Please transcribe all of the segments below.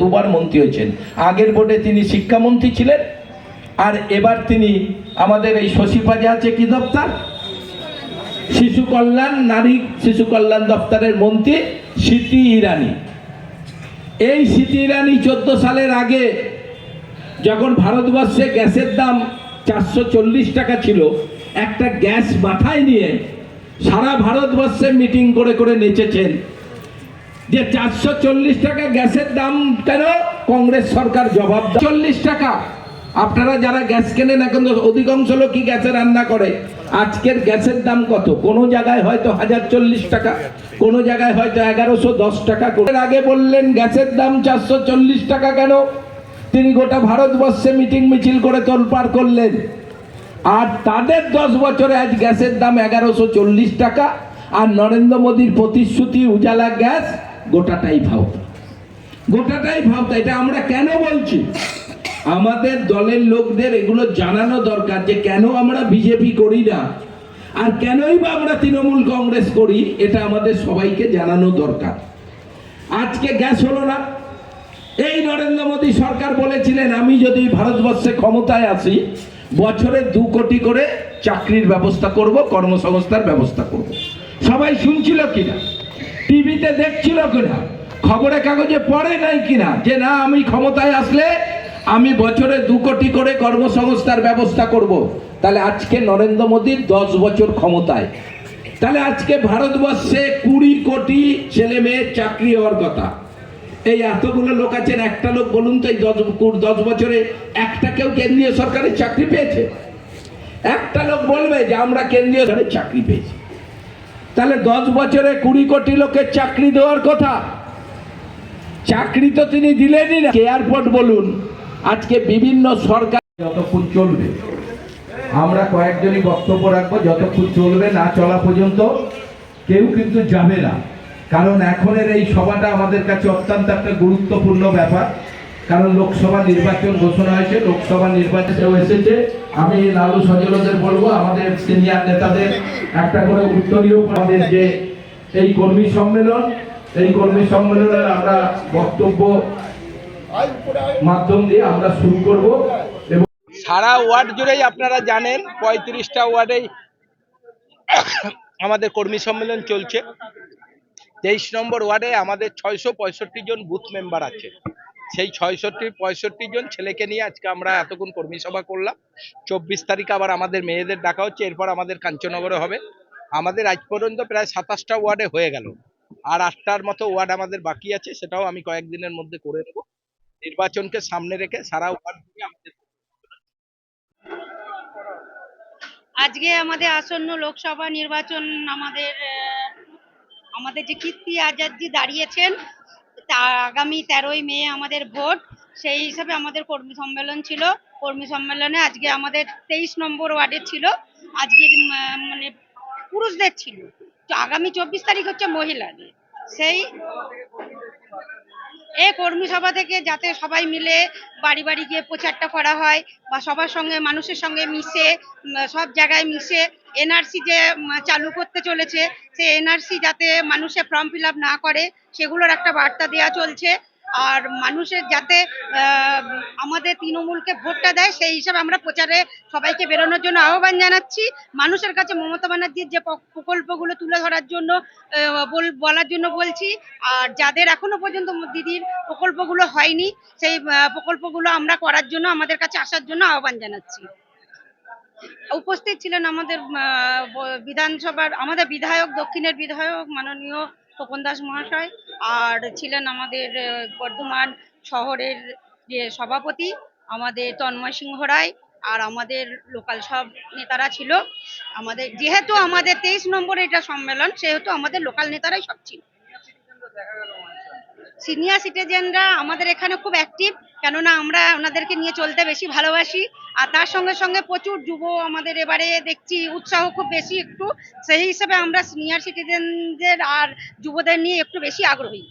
দুবার মন্ত্রী হয়েছেন। আগের বোর্ডে তিনি শিক্ষামন্ত্রী ছিলেন, আর এবার তিনি আমাদের এই শশীপাজা আছে কি দপ্তর? শিশু কল্যাণ, নারী শিশু কল্যাণ দপ্তরের মন্ত্রী স্মৃতি ইরানি। এই স্মৃতি ইরানি চোদ্দ সালের আগে যখন ভারতবর্ষে গ্যাসের দাম চারশো চল্লিশ টাকা ছিল, একটা গ্যাস মাথায় নিয়ে সারা ভারতবর্ষে মিটিং করে করে নেচেছেন যে চারশো চল্লিশ টাকা গ্যাসের দাম কেন কংগ্রেস সরকার জবাব চল্লিশ টাকা। আপনারা যারা গ্যাস কেনেন, এখন অধিকাংশ লোকই গ্যাসে রান্না করে। আজকের গ্যাসের দাম কত? কোনো জায়গায় হয়তো হাজার চল্লিশ টাকা, কোনো জায়গায় হয়তো এগারোশো দশ টাকা আগে বললেন, গ্যাসের দাম চারশো চল্লিশ টাকা কেন? তিনি গোটা ভারতবর্ষে মিটিং মিছিল করে তোলপাড় করলেন। আর তাদের দশ বছরে আজ গ্যাসের দাম এগারোশো চল্লিশ টাকা। আর নরেন্দ্র মোদীর প্রতিশ্রুতি উজালা গ্যাস গোটাটাই ভাওতা গোটাটাই ভাওতা এটা আমরা কেন বলছি? আমাদের দলের লোকদের এগুলো জানানো দরকার যে কেন আমরা বিজেপি করি না। আর কেনই বা আমরা তৃণমূল কংগ্রেস করি, এটা আমাদের সবাইকে জানানো দরকার। আজকে গ্যাস হলো না। এই নরেন্দ্র মোদী সরকার বলেছিলেন, আমি যদি ভারতবর্ষে ক্ষমতায় আসি, বছরে দু কোটি করে চাকরির ব্যবস্থা করব, কর্মসংস্থার ব্যবস্থা করব। সবাই শুনছিল কিনা? টিভিতে দেখছিল কিনা? খবরের কাগজে পড়ে নাই কিনা? যে না, আমি ক্ষমতায় আসলে আমি বছরে দু কোটি করে কর্মসংস্থার ব্যবস্থা করব। তাহলে আজকে নরেন্দ্র মোদীর দশ বছর ক্ষমতায়। তাহলে আজকে ভারতবর্ষে কুড়ি কোটি ছেলে মেয়ের চাকরি হওয়ার কথা। এই এতগুলো লোক আছেন, একটা লোক বলুন তো এই দশ দশ বছরে একটা কেউ কেন্দ্রীয় সরকারের চাকরি পেয়েছে? একটা লোক বলবে যে আমরা কেন্দ্রীয় সরকারের চাকরি পেয়েছি। তাহলে দশ বছরে কুড়ি কোটি লোকের চাকরি দেওয়ার কথা। চাকরি তো তিনি দিলেনই না। এয়ারপোর্ট বলুন, আজকে বিভিন্ন সরকার যতক্ষণ চলবে। আমরা কয়েকজনই বক্তব্য রাখব, যতক্ষণ চলবে, না চলা পর্যন্ত কেউ কিন্তু যাবে না। কারণ এখনের এই সভাটা আমাদের কাছে অত্যন্ত একটা গুরুত্বপূর্ণ ব্যাপার। কারণ লোকসভা নির্বাচন ঘোষণা হয়েছে, লোকসভা নির্বাচনেও এসেছে। আমি লালু সজলদের বলব, আমাদের সিনিয়র নেতাদের একটা করে উত্তরীয় আমাদের যে এই কর্মী সম্মেলন, এই কর্মী সম্মেলনের আমরা বক্তব্য মাধ্যম দিয়ে আমরা শুরু করব। এবং সারা ওয়ার্ড জুড়েই আপনারা জানেন, পঁয়ত্রিশটা ওয়ার্ডেই আমাদের কর্মী সম্মেলন চলছে। তেইশ নম্বর ওয়ার্ডে আমাদের ছয়শো পঁয়ষট্টি জন বুথ মেম্বার আছে। সেই ছয়ষট্টি, পঁয়ষট্টি জন ছেলেকে নিয়ে আজকে আমরা এতক্ষণ কর্মী সভা করলাম। চব্বিশ তারিখ আবার আমাদের মেয়েদের ডাকা হচ্ছে, এরপর আমাদের কাঞ্চনগরে হবে। আমাদের আজ পর্যন্ত প্রায় সাতাশটা ওয়ার্ডে হয়ে গেল। আর আটটার মতো ওয়ার্ড আমাদের বাকি আছে, সেটাও আমি কয়েকদিনের মধ্যে করে নেব। নির্বাচনকে সামনে রেখে সারা ওয়ার্ড আমাদের আজকে আমাদের আসন্ন লোকসভা নির্বাচন আমাদের আমাদের যে কীর্তি আজাদজি দাঁড়িয়েছেন আগামী তেরোই মে আমাদের ভোট, সেই হিসাবে আমাদের কর্মী সম্মেলন ছিল। কর্মী সম্মেলনে আজকে আমাদের তেইশ নম্বর ওয়ার্ডে ছিল। আজকে মানে পুরুষদের ছিল। আগামী চব্বিশ তারিখ হচ্ছে মহিলাদের। সেই এই কর্মী সভা থেকে যাতে সবাই মিলে বাড়ি বাড়ি গিয়ে প্রচারটা করা হয় বা সবার সঙ্গে মানুষের সঙ্গে মিশে সব জায়গায় মিশে এনআরসি যে চালু করতে চলেছে সেই এনআরসি যাতে মানুষে ফর্ম ফিল না করে, সেগুলোর একটা বার্তা দেওয়া চলছে। আর মানুষের যাতে আমাদের তৃণমূলকে ভোটটা দেয়, সেই হিসাবে আমরা প্রচারে সবাইকে বেরোনোর জন্য আহ্বান জানাচ্ছি। মানুষের কাছে মমতা ব্যানার্জির যে প্রকল্পগুলো তুলে ধরার জন্য বলার জন্য বলছি, আর যাদের এখনও পর্যন্ত দিদির প্রকল্পগুলো হয়নি, সেই প্রকল্পগুলো আমরা করার জন্য, আমাদের কাছে আসার জন্য আহ্বান জানাচ্ছি। উপস্থিত ছিলেন আমাদের বিধানসভার, আমাদের বিধায়ক, দক্ষিণের বিধায়ক, মাননীয় তপন দাস মহাশয়। আর ছিলেন আমাদের বর্ধমান শহরের যে সভাপতি আমাদের তন্ময় সিংহ রায় আর আমাদের লোকাল সব নেতারা ছিল। আমাদের, যেহেতু আমাদের তেইশ নম্বর এটা সম্মেলন, সেহেতু আমাদের লোকাল নেতারাই সব ছিল। সিনিয়র সিটিজেনরা আমাদের এখানে খুব অ্যাক্টিভ কেননা আমরা ওনাদেরকে নিয়ে চলতে বেশি ভালোবাসি। আর তার সঙ্গে সঙ্গে প্রচুর যুব আমাদের এবারে দেখছি উৎসাহ খুব বেশি একটু। সেই হিসেবে আমরা সিনিয়র সিটিজেনদের আর যুবদের নিয়ে একটু বেশি আগ্রহী।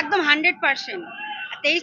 একদম হান্ড্রেড পার্সেন্ট তেইশ